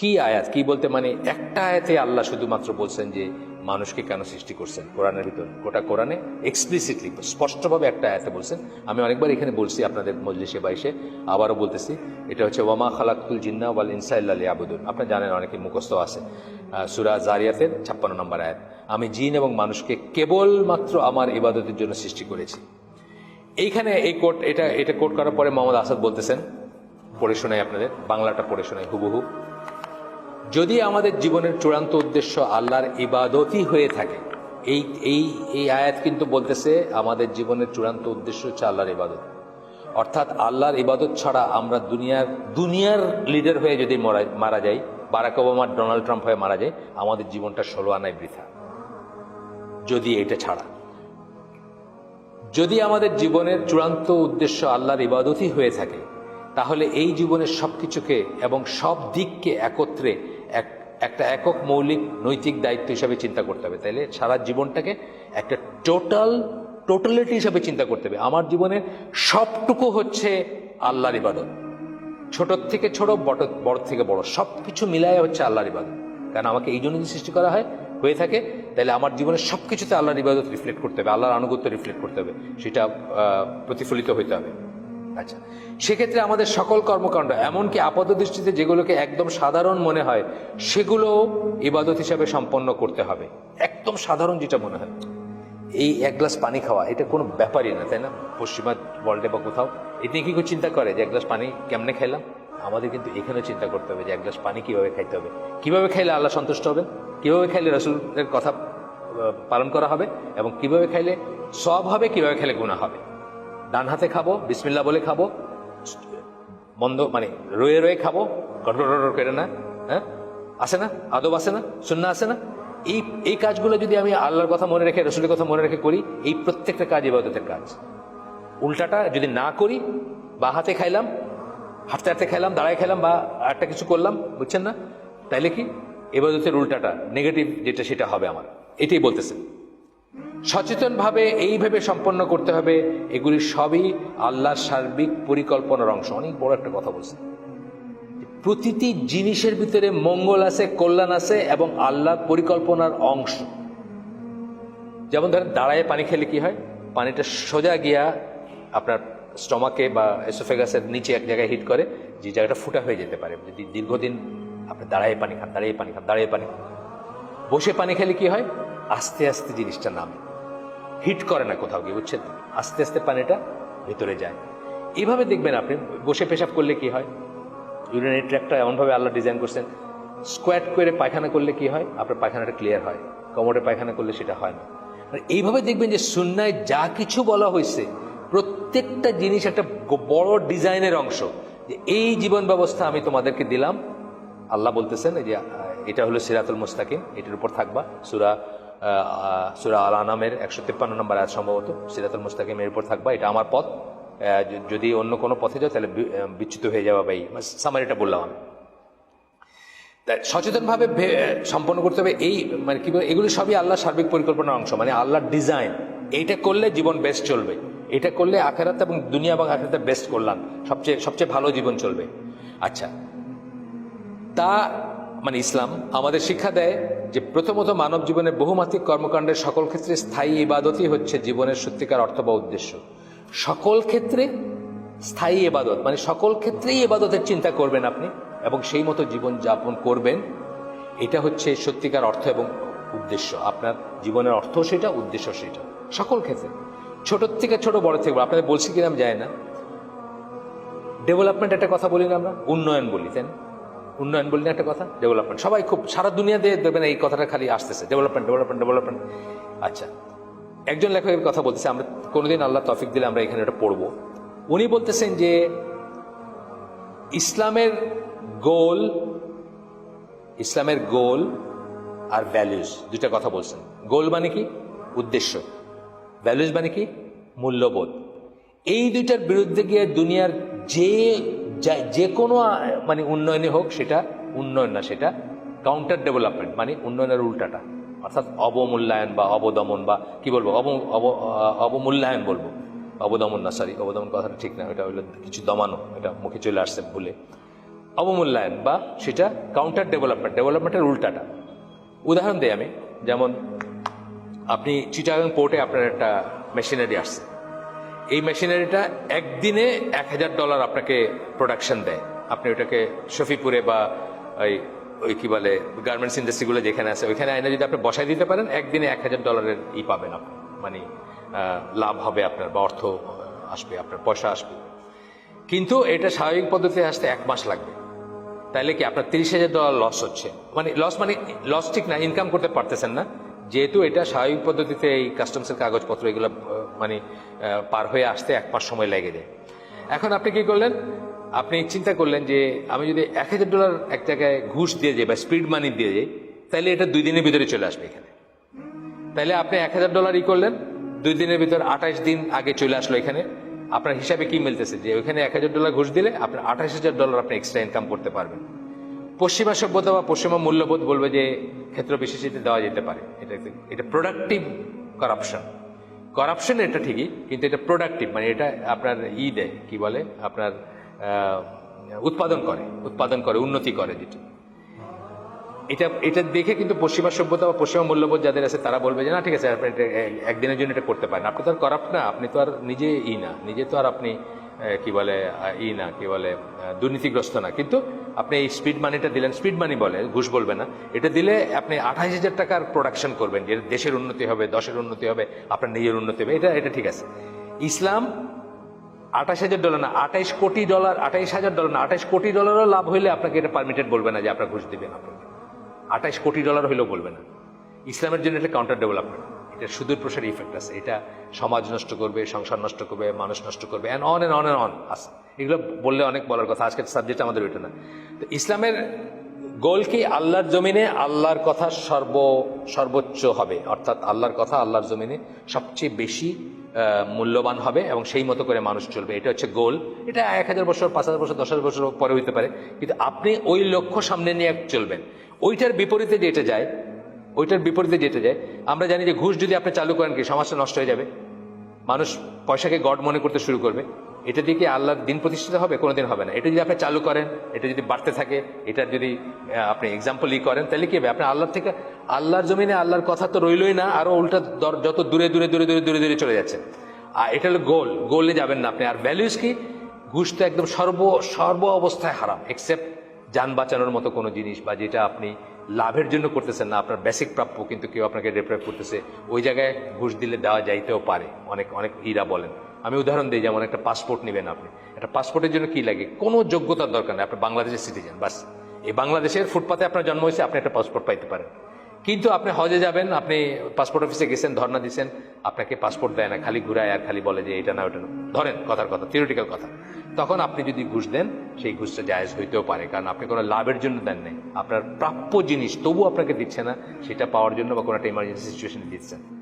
কি আয়াত? কি বলতে মানে একটা আয়াতে আল্লাহ শুধুমাত্র বলছেন যে মানুষকে কেন সৃষ্টি করছেন? কোরআনের ভিতর, গোটা কোরআনে এক্সপ্লিসিটলি স্পষ্টভাবে একটা আয়াতে বলছেন। আমি অনেকবার এখানে বলছি আপনাদের মজলিসে বাইশে আবারও বলতেছি, এটা হচ্ছে ওয়ামা খালাকুল জিন্না ওয়াল ইনসা ইল্লা আবুদুন আপনারা জানেন অনেকে মুখস্থ আছে সুরা জারিয়াতের ছাপ্পান্ন নম্বর আয়াত। আমি জিন এবং মানুষকে কেবলমাত্র আমার ইবাদতের জন্য সৃষ্টি করেছি। এইখানে এই কোট, এটা এটা কোট করার পরে মোহাম্মদ আসাদ বলতেছেন, পড়ে শোনাই আপনাদের, বাংলাটা পড়ে শোনাই, হুবহু। যদি আমাদের জীবনের চূড়ান্ত উদ্দেশ্য আল্লাহর ইবাদতই হয়ে থাকে, এই এই এই আয়াত কিন্তু বলতেছে আমাদের জীবনের চূড়ান্ত উদ্দেশ্য হচ্ছে আল্লাহর ইবাদত। অর্থাৎ আল্লাহর ইবাদত ছাড়া আমরা দুনিয়ার দুনিয়ার লিডার হয়ে যদি মরা- যাই, বারাক ওবামা, ডোনাল্ড ট্রাম্প হয়ে মারা যায় আমাদের জীবনটা ষোলো আনায় বৃথা। যদি এটা ছাড়া। যদি আমাদের জীবনের চূড়ান্ত উদ্দেশ্য আল্লাহর ইবাদতই হয়ে থাকে, তাহলে এই জীবনের সব কিছুকে এবং সব দিককে একত্রে এক, একটা একক মৌলিক নৈতিক দায়িত্ব হিসাবে চিন্তা করতে হবে। তাইলে সারা জীবনটাকে একটা টোটাল টোটালিটি হিসাবে চিন্তা করতে হবে। আমার জীবনের সবটুকু হচ্ছে আল্লাহর ইবাদত। ছোট থেকে ছোট বড় বড় থেকে বড় সব কিছু মিলায় হচ্ছে আল্লাহর ইবাদত। কারণ আমাকে এই জন্য সৃষ্টি করা হয়, হয়ে থাকে তাহলে আমার জীবনের সব কিছুতে আল্লাহর ইবাদত রিফ্লেক্ট করতে হবে, আল্লাহর আনুগত্য রিফ্লেক্ট করতে হবে। সেটা প্রতিফলিত হইতে হবে। আচ্ছা সেক্ষেত্রে আমাদের সকল কর্মকাণ্ড, এমনকি আপাত দৃষ্টিতে যেগুলোকে একদম সাধারণ মনে হয় সেগুলো ইবাদত হিসাবে সম্পন্ন করতে হবে। একদম সাধারণ যেটা মনে হয়। এই এক গ্লাস পানি খাওয়া, এটা কোনো ব্যাপারই না, তাই না? পশ্চিমা ওয়ার্ল্ডে বা কোথাও। এটা কি কেউ চিন্তা করে যে এক গ্লাস পানি কেমনে খাইলাম? আমাদের কিন্তু এখানেও চিন্তা করতে হবে যে এক গ্লাস পানি কীভাবে খাইতে হবে। কীভাবে খাইলে আল্লাহ সন্তুষ্ট হবেন কীভাবে খাইলে রসুলের কথা পালন করা হবে? এবং কীভাবে খাইলে সব হবে? কীভাবে খেলে গুণা হবে? ডান হাতে খাব বিসমিল্লা বলে খাব বন্ধ মানে রয়ে রয়ে খাব, গড়গড় করে না হ্যাঁ? আসে না? আদব আসে না? শূন্য আসে না? এই এই কাজগুলো যদি আমি আল্লাহর কথা মনে রেখে, রসুলের কথা মনে রেখে করি, এই প্রত্যেকটা কাজ ইবাদতের কাজ। উল্টাটা যদি না করি, বা হাতে খাইলাম, হাঁটতে হাঁটতে খাইলাম, দাঁড়ায় খাইলাম, বা একটা কিছু করলাম, বুঝছেন না? তাইলে কি? এবাদতের উল্টাটা নেগেটিভ যেটা, সেটা হবে আমার। এটাই বলতেছেন। সচেতনভাবে এইভাবে সম্পন্ন করতে হবে, এগুলি সবই আল্লাহর সার্বিক পরিকল্পনার অংশ। অনেক বড় একটা কথা বলছে। প্রতিটি জিনিসের ভিতরে মঙ্গল আছে, কল্যাণ আছে এবং আল্লাহর পরিকল্পনার অংশ। যেমন ধরেন, দাঁড়ায় পানি খেলে কি হয়? পানিটা সোজা গিয়া আপনার স্টমাকে বা এসোফেগাসের নিচে এক জায়গায় হিট করে, যে জায়গাটা ফুটা হয়ে যেতে পারে। যদি দীর্ঘদিন আপনি দাঁড়ায় পানি খান, দাঁড়িয়ে পানি খান, দাঁড়িয়ে পানি খান। বসে পানি খেলে কি হয়? আস্তে আস্তে জিনিসটা নামে। হিট করে না কোথাও গিয়ে, বুঝছেন? আস্তে আস্তে পানিটা ভেতরে যায়। এইভাবে দেখবেন আপনি, বসে পেশাব করলে কি হয়? ইউরিনারি ট্র্যাকটা এমনভাবে আল্লাহ ডিজাইন করছেন স্কোয়াট করে পায়খানা করলে কি হয়? আপনার পায়খানাটা ক্লিয়ার হয়। কমোডে পায়খানা করলে সেটা হয় না। আর এইভাবে দেখবেন যে সুন্নায় যা কিছু বলা হয়েছে, প্রত্যেকটা জিনিস একটা বড় ডিজাইনের অংশ। যে এই জীবন ব্যবস্থা আমি তোমাদেরকে দিলাম। আল্লাহ বলতেছেন যে এটা হলো সিরাতুল মুস্তাকিম, এটার উপর থাকবা। সুরা সুরা আল আনামের একশো তেপ্পান্ন নম্বর আয়াত সম্ভবত, সিরাতুল মুস্তাকিম এর উপর থাকবা, এটা আমার পথ। যদি অন্য কোনো পথে যাও, তাহলে বিচ্যুত হয়ে যাওয়া বা এই সামারিটা বললাম আমি। সচেতনভাবে সম্পন্ন করতে হবে, এই মানে কি এগুলি সবই আল্লাহ সার্বিক পরিকল্পনার অংশ মানে আল্লাহর ডিজাইন এইটা করলে জীবন বেস্ট চলবে। এটা করলে আখেরাত এবং দুনিয়া এবং আখেরাতে বেস্ট করলাম সবচেয়ে সবচেয়ে ভালো জীবন চলবে। আচ্ছা তা মানে ইসলাম, আমাদের শিক্ষা দেয় যে প্রথমত মানব জীবনের বহুমাত্রিক কর্মকাণ্ডের সকল ক্ষেত্রে স্থায়ী ইবাদতই হচ্ছে জীবনের সত্যিকার অর্থ বা উদ্দেশ্য। সকল ক্ষেত্রে স্থায়ী ইবাদত মানে সকল ক্ষেত্রেই এবাদতের চিন্তা করবেন আপনি এবং সেই মতো জীবন যাপন করবেন, এটা হচ্ছে সত্যিকার অর্থ এবং উদ্দেশ্য। আপনার জীবনের অর্থ সেটা উদ্দেশ্য সেটা। সকল ক্ষেত্রে। ছোট থেকে ছোট, বড় থেকে বড়। আপনাদের বলছি কিনা আমি জানি না। ডেভেলপমেন্ট একটা কথা বলি না আমরা, উন্নয়ন বলি, তাই না? উন্নয়ন বলি একটা কথা ডেভেলপমেন্ট সবাই খুব, সারা দুনিয়াতে দেখবেন এই কথাটা খালি আসতেছে ডেভেলপমেন্ট ডেভেলপমেন্ট ডেভেলপমেন্ট আচ্ছা একজন লেখকের কথা বলতেছে, আমরা কোনোদিন আল্লাহ তফিক দিলে আমরা এখানে এটা পড়ব। উনি বলতেছেন যে, ইসলামের গোল ইসলামের গোল আর ভ্যালুজ দুইটা কথা বলছেন। গোল মানে কি? উদ্দেশ্য। ভ্যালুজ মানে কি? মূল্যবোধ। এই দুইটার বিরুদ্ধে গিয়ে দুনিয়ার যে যা- যে কোনো মানে উন্নয়নে হোক সেটা উন্নয়ন না, সেটা কাউন্টার ডেভেলপমেন্ট মানে উন্নয়নের উল্টাটা। অর্থাৎ অবমূল্যায়ন বা অবদমন বা কি বলব, অব, অব- অবমূল্যায়ন বলব। অবদমন না সরি অবদমন কথাটা ঠিক না, এটা হলো কিছু দমানো, এটা মুখে চলে আসছে ভুলে। অবমূল্যায়ন বা সেটা কাউন্টার ডেভেলপমেন্ট ডেভেলপমেন্টের উল্টাটা। উদাহরণ দিই আমি, যেমন আপনি চিটাগাং পোর্টে আপনার একটা মেশিনারি আসছে। এই মেশিনারিটা একদিনে এক হাজার ডলার আপনাকে প্রোডাকশন দেয়। আপনি ওটাকে শফিপুরে বা ওই ওই কি বলে গার্মেন্টস ইন্ডাস্ট্রিগুলো যেখানে আছে, ওইখানে আইনে যদি আপনি বসাই দিতে পারেন, একদিনে এক হাজার ডলারের ই পাবেন আপনি। মানে লাভ হবে আপনার বা অর্থ আসবে, আপনার পয়সা আসবে। কিন্তু এটা স্বাভাবিক পদ্ধতিতে আসতে এক মাস লাগবে। তাইলে কি আপনার তিরিশ হাজার ডলার লস হচ্ছে? মানে লস মানে লস ঠিক না ইনকাম করতে পারতেছেন না। যেহেতু এটা স্বাভাবিক পদ্ধতিতে এই কাস্টমসের কাগজপত্র এগুলো মানে পার হয়ে আসতে এক মাস সময় লেগে যায়। এখন আপনি কি করলেন? আপনি চিন্তা করলেন যে, আমি যদি এক হাজার ডলার এক জায়গায় ঘুষ দিয়ে যাই বা স্পিড মানি দিয়ে যাই, তাহলে এটা দুই দিনের ভিতরে চলে আসবে এখানে। তাহলে আপনি এক হাজার ডলার ই করলেন, দুই দিনের ভিতর আঠাশ দিন আগে চলে আসলো এখানে। আপনার হিসাবে কি মিলতেছে? যে ওইখানে এক হাজার ডলার ঘুষ দিলে আপনার আঠাশ হাজার ডলার আপনি এক্সট্রা ইনকাম করতে পারবেন। পশ্চিমা সভ্যতা বা পশ্চিমা মূল্যবোধ বলবে যে ক্ষেত্র বিশেষিত দেওয়া যেতে পারে। এটা এটা প্রোডাক্টিভ করাপশন করাপশন এটা ঠিকই, কিন্তু এটা প্রোডাক্টিভ মানে এটা আপনার ই দেয়, কি বলে? আপনার উৎপাদন করে উৎপাদন করে, উন্নতি করে যেটা। এটা এটা দেখে কিন্তু পশ্চিমা সভ্যতা বা পশ্চিমা মূল্যবোধ যাদের আছে তারা বলবে যে, না, ঠিক আছে, আপনি এটা একদিনের জন্য এটা করতে পারেন আপনি তো আর করাপ্ট না, আপনি তো আর নিজে ই না। নিজে তো আর আপনি কি বলে ই না, কি বলে দুর্নীতিগ্রস্ত না। কিন্তু আপনি এই স্পিড মানিটা দিলেন স্পিড মানি বলে, ঘুষ বলবে না। এটা দিলে আপনি আঠাশ হাজার টাকার প্রোডাকশন করবেন, যে দেশের উন্নতি হবে, দশের উন্নতি হবে, আপনার নিজের উন্নতি হবে, এটা এটা ঠিক আছে। ইসলাম আঠাশ হাজার ডলার না, আঠাইশ কোটি ডলার আঠাইশ হাজার ডলার না, আঠাইশ কোটি ডলারও লাভ হইলে আপনাকে এটা পারমিটেড বলবে না যে আপনার ঘুষ দেবেন আপনাকে। আঠাইশ কোটি ডলার হইলেও বলবে না। ইসলামের জন্য এটা কাউন্টার ডেভেলপমেন্ট এটা সুদূর প্রসারী ইফেক্ট আছে। এটা সমাজ নষ্ট করবে, সংসার নষ্ট করবে, মানুষ নষ্ট করবে and on and on and on আছে এগুলো বললে অনেক বলার কথা, আজকের সাবজেক্ট আমাদের ওইটা না। তো ইসলামের গোল কি? আল্লাহর জমিনে আল্লাহর কথা সর্ব, সর্বোচ্চ হবে। অর্থাৎ আল্লাহর কথা আল্লাহর জমিনে সবচেয়ে বেশি মূল্যবান হবে এবং সেই মতো করে মানুষ চলবে। এটা হচ্ছে গোল এটা এক হাজার বছর, পাঁচ হাজার বছর, দশ হাজার বছর পরে হইতে পারে। কিন্তু আপনি ওই লক্ষ্য সামনে নিয়ে চলবেন। ওইটার বিপরীতে যেটা যায় ওইটার বিপরীতে যেতে যায়। আমরা জানি যে ঘুষ যদি আপনি চালু করেন কি, সমাজটা নষ্ট হয়ে যাবে। মানুষ পয়সাকে গড মনে করতে শুরু করবে। এটা দিয়ে কি আল্লাহর দিন প্রতিষ্ঠিত হবে? কোনোদিন হবে না। এটা যদি আপনি চালু করেন, এটা যদি বাড়তে থাকে, এটা যদি আপনি এক্সাম্পল ই করেন, তাহলে কি হবে? আপনি আল্লাহর থেকে, আল্লাহর জমিনে আল্লাহর কথা তো রইলই না, আরও উল্টা যত দূরে দূরে দূরে দূরে দূরে দূরে চলে যাচ্ছে। আর এটা হলো গোল গোলে যাবেন না আপনি। আর ভ্যালুস কি? ঘুষ তো একদম সর্ব সর্ব অবস্থায় হারাম এক্সেপ্ট যান বাঁচানোর মতো কোনো জিনিস বা যেটা আপনি লাভের জন্য করতেছেন না, আপনার বেসিক প্রাপ্য কিন্তু কেউ আপনাকে রেপ্রাইভ করতেছে। ওই জায়গায় ঘুষ দিলে দেওয়া যাইতেও পারে, অনেক অনেক ইরা বলেন। আমি উদাহরণ দিই, যেমন একটা পাসপোর্ট নেবেন আপনি। একটা পাসপোর্টের জন্য কি লাগে? কোনো যোগ্যতার দরকার নেই, আপনি বাংলাদেশের সিটিজেন বাস। এই বাংলাদেশের ফুটপাতে আপনার জন্ম হয়েছে, আপনি একটা পাসপোর্ট পাইতে পারেন। কিন্তু আপনি হজে যাবেন, আপনি পাসপোর্ট অফিসে গেছেন ধর্না দিচ্ছেন আপনাকে পাসপোর্ট দেয় না, খালি ঘুরায় আর খালি বলে যে এটা না, ওটা না। ধরেন কথার কথা থিওরিটিক্যাল কথা। তখন আপনি যদি ঘুষ দেন, সেই ঘুষটা জায়েজ হইতেও পারে, কারণ আপনি কোনো লাভের জন্য দেন নাই। আপনার প্রাপ্য জিনিস তবু আপনাকে দিচ্ছে না, সেটা পাওয়ার জন্য বা কোনো একটা ইমার্জেন্সি সিচুয়েশন দিচ্ছেন।